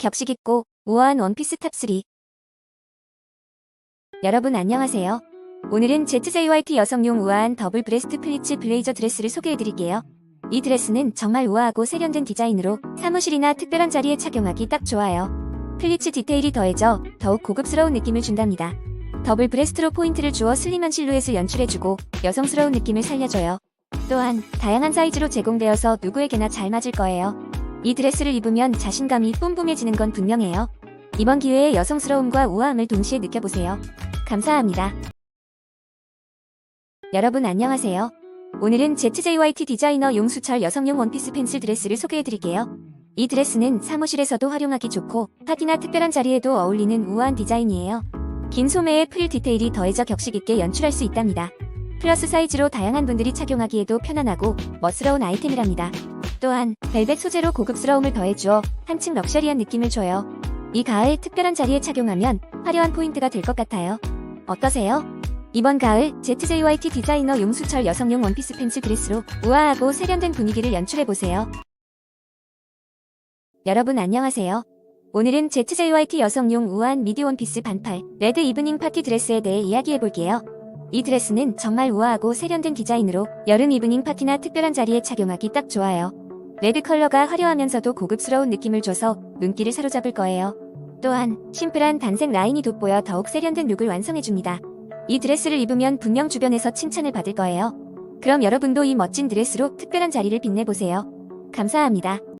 격식 있고 우아한 원피스 탑3 여러분 안녕하세요. 오늘은 ZJYT 여성용 우아한 더블 브레스트 플리츠 블레이저 드레스를 소개해드릴게요. 이 드레스는 정말 우아하고 세련된 디자인으로 사무실이나 특별한 자리에 착용하기 딱 좋아요. 플리츠 디테일이 더해져 더욱 고급스러운 느낌을 준답니다. 더블 브레스트로 포인트를 주어 슬림한 실루엣을 연출해주고 여성스러운 느낌을 살려줘요. 또한 다양한 사이즈로 제공되어서 누구에게나 잘 맞을 거예요. 이 드레스를 입으면 자신감이 뿜뿜해지는 건 분명해요. 이번 기회에 여성스러움과 우아함을 동시에 느껴보세요. 감사합니다. 여러분 안녕하세요. 오늘은 ZJYT 디자이너 용수철 여성용 원피스 펜슬 드레스를 소개해드릴게요. 이 드레스는 사무실에서도 활용하기 좋고 파티나 특별한 자리에도 어울리는 우아한 디자인이에요. 긴 소매에 프릴 디테일이 더해져 격식 있게 연출할 수 있답니다. 플러스 사이즈로 다양한 분들이 착용하기에도 편안하고 멋스러운 아이템이랍니다. 또한 벨벳 소재로 고급스러움을 더해주어 한층 럭셔리한 느낌을 줘요. 이 가을 특별한 자리에 착용하면 화려한 포인트가 될 것 같아요. 어떠세요? 이번 가을 ZJYT 디자이너 용수철 여성용 원피스 팬츠 드레스로 우아하고 세련된 분위기를 연출해보세요. 여러분 안녕하세요. 오늘은 ZJYT 여성용 우아한 미디 원피스 반팔 레드 이브닝 파티 드레스에 대해 이야기해볼게요. 이 드레스는 정말 우아하고 세련된 디자인으로 여름 이브닝 파티나 특별한 자리에 착용하기 딱 좋아요. 레드 컬러가 화려하면서도 고급스러운 느낌을 줘서 눈길을 사로잡을 거예요. 또한 심플한 단색 라인이 돋보여 더욱 세련된 룩을 완성해줍니다. 이 드레스를 입으면 분명 주변에서 칭찬을 받을 거예요. 그럼 여러분도 이 멋진 드레스로 특별한 자리를 빛내보세요. 감사합니다.